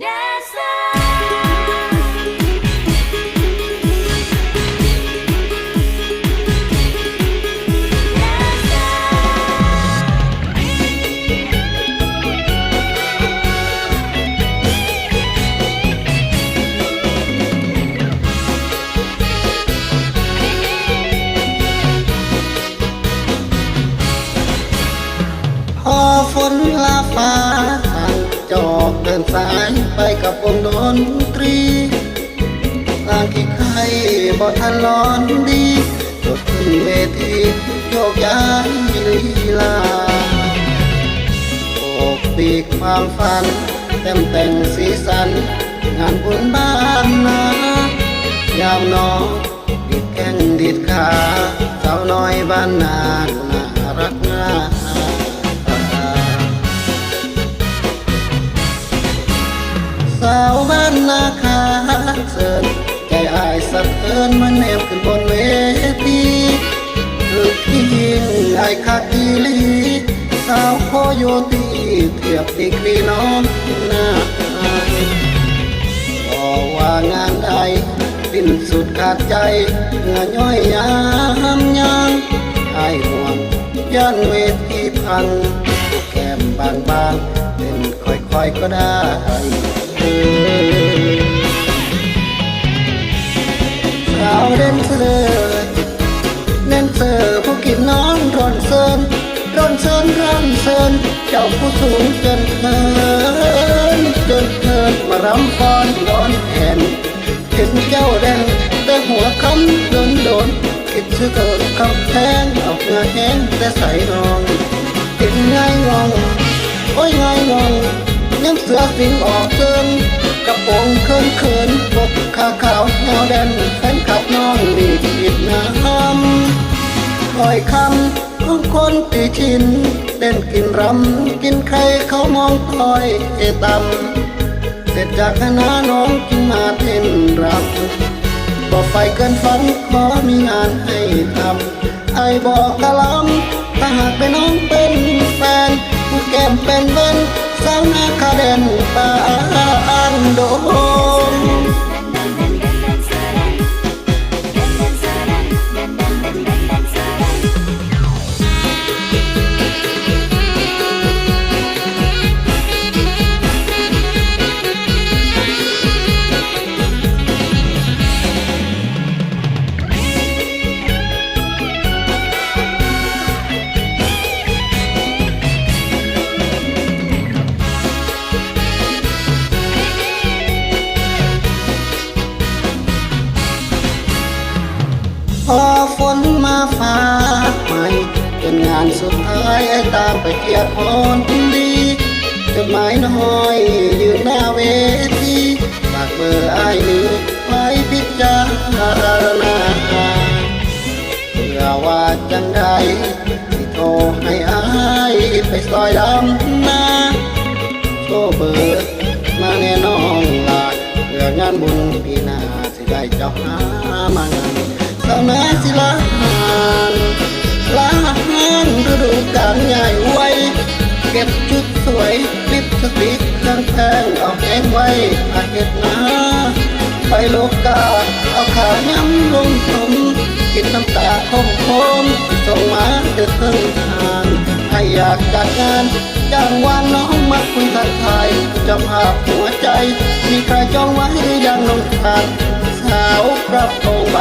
พ นตรีทางที่ใครบ่ทันร้อนดีจดขึ้นเวทีโยกย้ายลีลาโอกปีกความฝันเต็มแต่งสีสัน งานบุญบ้านนายามน้องดิดแข้งดิดขาสาวน้อยบ้านนาาวบ้านนาคาเสิร์ใจอายสะเทือนมันแนบขึ้นบนเวทีคือที่ยิงไอ้คักอีลีสาวโคโยตีเทียบตีกรีน้องหน้าอายบอกว่างานใดสิ้นสุดขาดใจเหงื่อย่อยยามยังไอ้ห่วงย่านเวทีพังแก้มบางๆเล่นค่อยๆก็ได้ สาวเด่นเสือเน้นเสอผู้กินน้องร่อนเซินร่อนเซินร่อนเซินเจ้าผู้สูงจนเกินจนเกินมารำฟ้อนร้อนแผ่นเห็นเจ้าเด่นแต่หัวคำโดนโดนคิดชื่อเกิดคำแพงเอาเงื่อแห้งแต่ใส่นองเป็นไงงองโอ้ยไงงอง ยังเสือสิงออกเกินกระโปรงเคินเขินปกขาขาวเงาแดนแฟนขับน้องดีผิดน้ำคอยคำของคนตีชินเล่นกินรำกินใครเขามองคอยเอตำเสร็จจากคณะน้องจึงมาเต้นรำบอกไฟเกินฝันขอมีงานให้ทำไอ้บอกกะลำถ้าหากเป็นน้องเป็ พอฝนมาฟ้าใหม่เป็นงานสุดท้ายไอ้ตามไปเกียรคนดีจดหมายน้อยยืนหน้าเวทีฝากเบอร์ไอ้นี้ไว้พิจารณาเพื่อว่าจังใดที่โทรให้อายไปซอยดำนาโชเบอร์มาแน่น้องลาเพื่องานบุญปีหน้าสิได้เจ้าหามางาน สาวนาศิลาหานลาหานฤดูกาลใหญ่ไว้ เก็บชุดสวยลิปสติกเครื่องแพงเอาแกงไว้อาเห็ดนาไปโลกาเอาขาย้ำลงสมกินน้ำตาคมคมส่งมาเดือดเพิ่งทานให้อยากจัดงานจ้างวานน้องมาคุยทักทายจะภาพหัวใจ มีใครจองไว้หรือยังน้องทานสาวกระโปรง